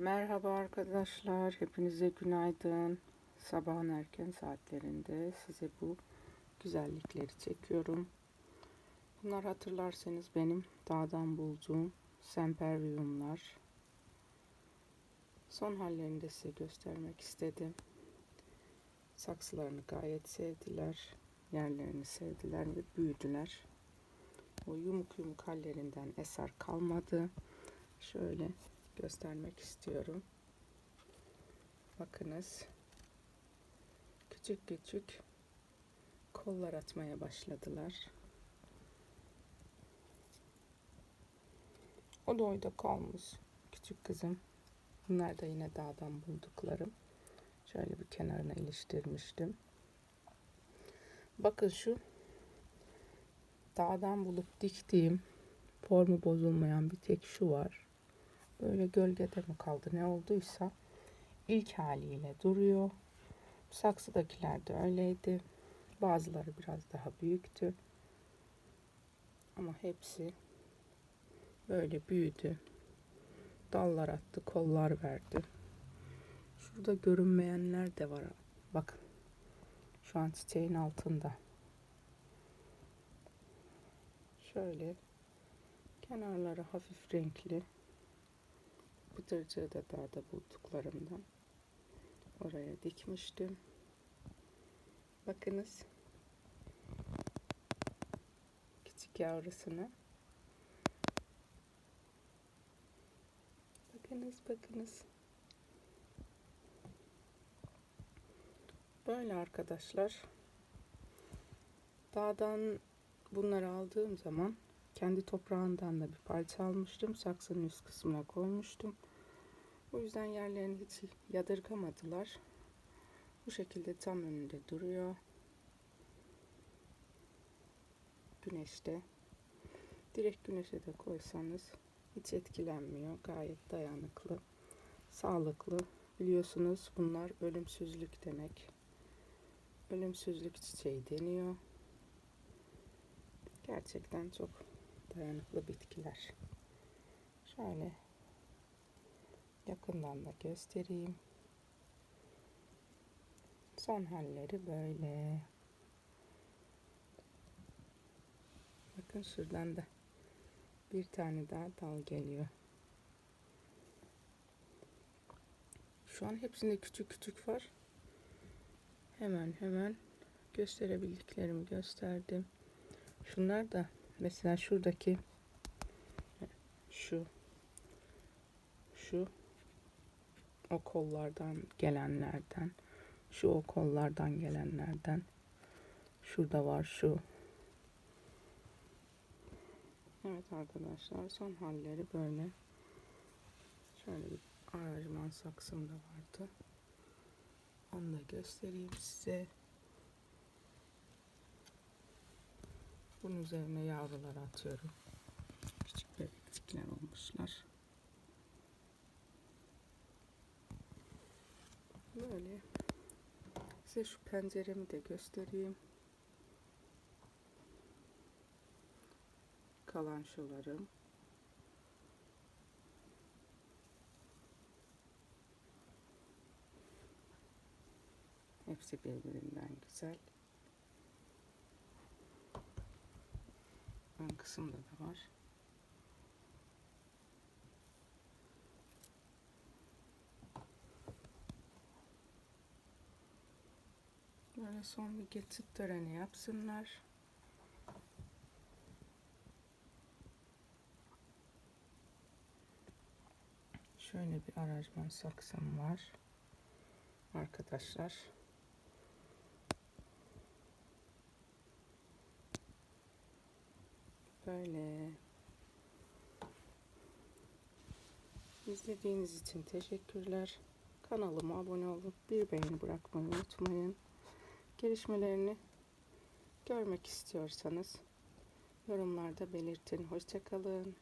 Merhaba arkadaşlar, hepinize günaydın. Sabahın erken saatlerinde size bu güzellikleri çekiyorum. Bunlar hatırlarsanız benim dağdan bulduğum semperyumlar. Son hallerini de size göstermek istedim. Saksılarını gayet sevdiler, yerlerini sevdiler ve büyüdüler. O yumuk yumuk hallerinden eser kalmadı. Şöyle göstermek istiyorum. Bakınız. Küçük küçük kollar atmaya başladılar. O da oyda kalmış. Küçük kızım. Bunlar da yine dağdan bulduklarım. Şöyle bir kenarına iliştirmiştim. Bakın şu dağdan bulup diktiğim formu bozulmayan bir tek şu var böyle gölgede mi kaldı ne olduysa ilk haliyle duruyor. Saksıdakiler de öyleydi. Bazıları biraz daha büyüktü. Ama hepsi böyle büyüdü. Dallar attı, kollar verdi. Şurada görünmeyenler de var. Bakın. Şu an çiçeğin altında. Şöyle kenarları hafif renkli pıtırcığı da dağda bulduklarımdan oraya dikmiştim. Bakınız küçük yavrusunu. Bakınız bakınız. Böyle arkadaşlar. Dağdan bunları aldığım zaman kendi toprağından da bir parça almıştım. Saksının üst kısmına koymuştum. O yüzden yerlerini hiç yadırgamadılar. Bu şekilde tam önünde duruyor. Güneşte. Direkt güneşe de koysanız hiç etkilenmiyor. Gayet dayanıklı, sağlıklı. Biliyorsunuz bunlar ölümsüzlük demek. Ölümsüzlük çiçeği deniyor. Gerçekten çok dayanıklı bitkiler. Şöyle yakından da göstereyim. Son halleri böyle. Bakın şuradan da bir tane daha dal geliyor. Şu an hepsinde küçük küçük var. Hemen hemen gösterebildiklerimi gösterdim. Şunlar da mesela şuradaki şu şu o kollardan gelenlerden şu o kollardan gelenlerden şurada var şu. Evet arkadaşlar son halleri böyle. Şöyle bir aranjman saksım da vardı. Onu da göstereyim size. Bunun üzerine yavrular atıyorum. Küçük bebekçikler olmuşlar Böyle. Size şu penceremi de göstereyim. Kalan şularım. Hepsi birbirinden güzel. Ön kısımda da var. Böyle son bir geçit töreni yapsınlar. Şöyle bir aranjman saksım var. Arkadaşlar. Böyle. İzlediğiniz için teşekkürler. Kanalıma abone olup bir beğeni bırakmayı unutmayın gelişmelerini görmek istiyorsanız yorumlarda belirtin. Hoşçakalın.